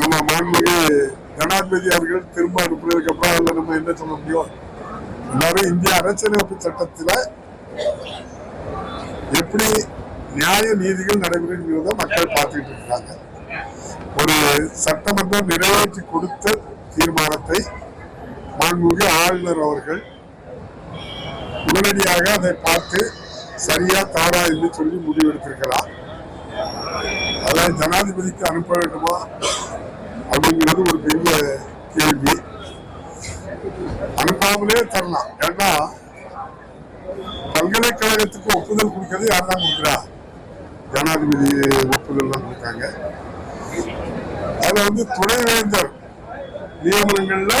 நம்ம மாண்புமிகு ஜனாதிபதி அவர்கள் திரும்ப அனுப்புனதுக்கு அப்புறம் அதில் நம்ம என்ன சொல்ல முடியும்? எல்லாரும் இந்திய அரசியலமைப்பு சட்டத்தில் எப்படி நியாய நீதிகள் நடைபெறுங்கிறத மக்கள் பார்த்துக்கிட்டு இருக்காங்க. ஒரு சட்டமன்றம் நிறைவேற்றி கொடுத்த தீர்மானத்தை மாண்புமிகு ஆளுநர் அவர்கள் உடனடியாக அதை பார்த்து சரியா தாரா என்று சொல்லி முடிவெடுத்திருக்கிறார். அதை ஜனாதிபதிக்கு அனுப்ப வேண்டுமா அப்படிங்கிறது ஒரு பெரிய கேள்வி. அனுப்பாமலே தரலாம். ஏன்னா பல்கலைக்கழகத்துக்கு ஒப்புதல் கொடுக்கறது யார் தான் கொடுக்குறா? ஜனாதிபதி ஒப்புதல் தான் கொடுத்தாங்க. அதுல வந்து துணைவேந்தர் நியமனங்கள்ல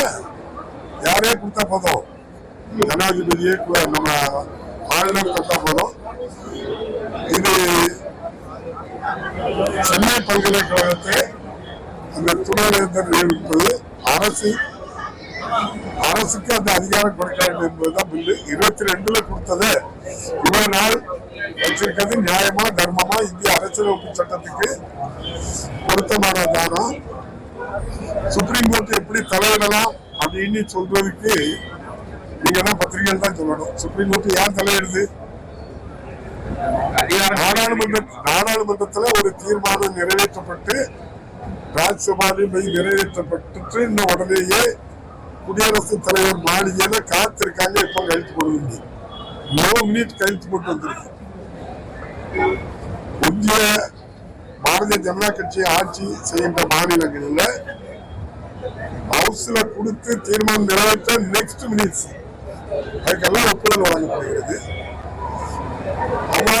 யாரே கொடுத்தா போதும்? ஜனாதிபதியே நம்ம ஆளுநர் கொடுத்தா போதும். இது சென்னை பல்கலைக்கழகத்தை அந்த துணைவேந்தர் நியமிப்பது அரசு அரசுக்கு அந்த அதிகாரம் கொடுக்க வேண்டும் என்பதுதான் பில்லு இருபத்தி ரெண்டுல கொடுத்தது. இவ்வளவு நாள் வச்சிருக்கிறது நியாயமா தர்மமா இந்திய அரசியலமைப்பு சட்டத்துக்கு பொருத்தமான தானம். சுப்ரீம் கோர்ட் எப்படி தலையிடலாம் அப்படின்னு சொல்றதுக்கு நீங்க தான் பத்திரிகைகள் தான் சொல்லணும். சுப்ரீம் கோர்ட் யார் தலையிடுது? நாடாளுமன்ற நாடாளுமன்றத்துல ஒரு தீர்மானம் நிறைவேற்றப்பட்டு ராஜ்யசபாவில் நிறைவேற்றப்பட்டு இன்னும் உடனேயே குடியரசுத் தலைவர் மாளிகையில காத்திருக்காங்க இப்ப கழித்து போடுவீங்க. நோ மினிட் கழித்து போட்டு வந்திருக்கு இந்திய பாரதிய ஜனதா கட்சி ஆட்சி செய்கின்ற மாநிலங்களில் ஹவுஸ்ல கொடுத்து தீர்மானம் நிறைவேற்ற நெக்ஸ்ட் மினிட்ஸ் அதுக்கெல்லாம் ஒப்புதல் வழங்கப்படுகிறது. அவ்வாறு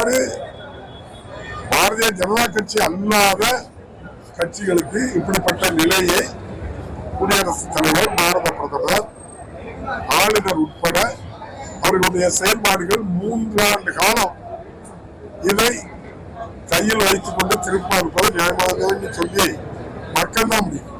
பாரதிய ஜனதா கட்சி அல்லாத கட்சிகளுக்கு இப்படிப்பட்ட நிலையை குடியரசுத் தலைவர் பாரத பிரதமர் ஆளுநர் உட்பட அவர்களுடைய செயல்பாடுகள் மூன்றாண்டு காலம் இதை கையில் வைத்துக் கொண்டு திரும்ப நியாயமாக சொல்லி மக்கள் தான் முடியும்.